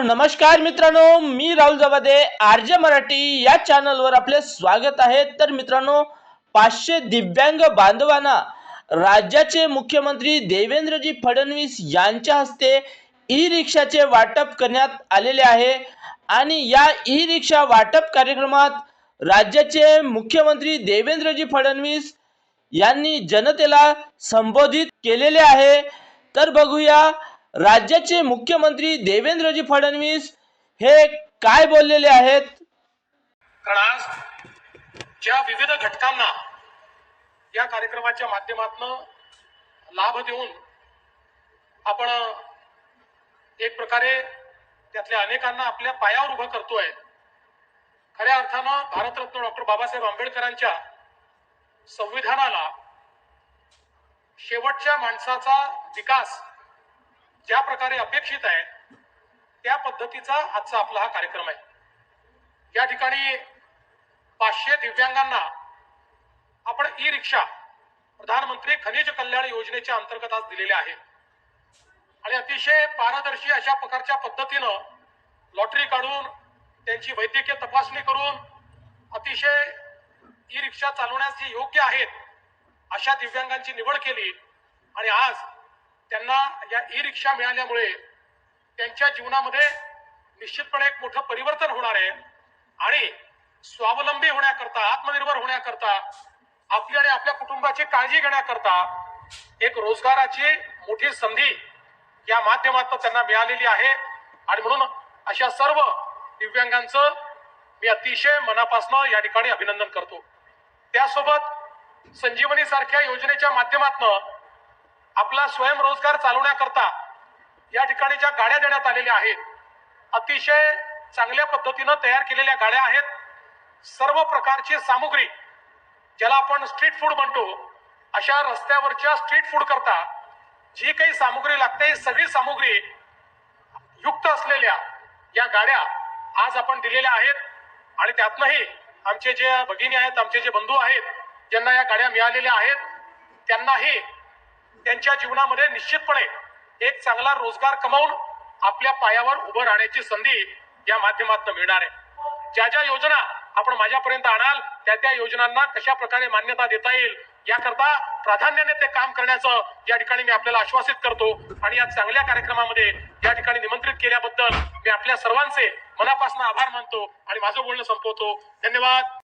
तर नमस्कार मित्रांनो मी राहुल जवादे जे मराठी या चॅनलवर आपले स्वागत आहे. तर मित्रांनो पाचशे दिव्यांग बांधवांना राज्याचे मुख्यमंत्री देवेंद्रजी फडणवीस यांच्या हस्ते ई रिक्षाचे वाटप करण्यात आलेले आहे. आणि या ई रिक्षा वाटप कार्यक्रमात राज्याचे मुख्यमंत्री देवेंद्रजी फडणवीस यांनी जनतेला संबोधित केलेले आहे. तर बघूया राज्याचे मुख्यमंत्री देवेंद्रजी फडणवीस हे काय बोललेले आहेत? कारण आज ज्या विविध घटकांना या कार्यक्रमाच्या माध्यमातून लाभ देऊन आपण एक प्रकारे त्यातल्या अनेकांना आपल्या पायावर उभं करतोय खऱ्या अर्थानं भारतरत्न डॉक्टर बाबासाहेब आंबेडकरांच्या संविधानाला शेवटच्या माणसाचा विकास ज्या प्रकारे अपेक्षित आहे त्या पद्धतीचा आजचा आपला हा कार्यक्रम आहे. या ठिकाणी पाचशे दिव्यांगांना आपण ई रिक्षा प्रधानमंत्री खनिज कल्याण योजनेच्या अंतर्गत आज दिलेले आहे आणि अतिशय पारदर्शी अशा प्रकारच्या पद्धतीनं लॉटरी काढून त्यांची वैद्यकीय तपासणी करून अतिशय ई रिक्षा चालवण्यास जे योग्य आहेत अशा दिव्यांगांची निवड केली. आणि आज त्यांना या ई रिक्षा मिळाल्यामुळे त्यांच्या जीवनामध्ये निश्चितपणे एक मोठं परिवर्तन होणार आहे. आणि स्वावलंबी होण्याकरता आत्मनिर्भर होण्याकरता आपली आणि आपल्या कुटुंबाची काळजी घेण्याकरता एक रोजगाराची मोठी संधी या माध्यमातून त्यांना मिळालेली आहे. आणि म्हणून अशा सर्व दिव्यांगांचं मी अतिशय मनापासून या ठिकाणी अभिनंदन करतो. त्यासोबत संजीवनी सारख्या योजनेच्या माध्यमातून आपला स्वयंरोजगार चालवण्याकरता या ठिकाणी ज्या गाड्या देण्यात आलेल्या आहेत अतिशय चांगल्या पद्धतीनं तयार केलेल्या गाड्या आहेत. सर्व प्रकारची सामुग्री ज्याला आपण स्ट्रीट फूड म्हणतो अशा रस्त्यावरच्या स्ट्रीट फूड करता जी काही सामुग्री लागते ही सगळी सामुग्री युक्त असलेल्या या गाड्या आज आपण दिलेल्या आहेत. आणि त्यातनंही आमचे जे भगिनी आहेत आमचे जे बंधू आहेत ज्यांना या गाड्या मिळालेल्या आहेत त्यांनाही त्यांच्या जीवनामध्ये निश्चितपणे एक चांगला रोजगार कमावून आपल्या पायावर उभं राहण्याची संधी या माध्यमातून मिळणार आहे. ज्या ज्या योजना आपण माझ्यापर्यंत आणाल त्या त्या योजनांना कशा प्रकारे मान्यता देता येईल याकरता प्राधान्याने ते काम करण्याचं या ठिकाणी मी आपल्याला आश्वासित करतो आणि या चांगल्या कार्यक्रमामध्ये या ठिकाणी निमंत्रित केल्याबद्दल मी आपल्या सर्वांचे मनापासून आभार मानतो आणि माझं बोलणं संपवतो. धन्यवाद.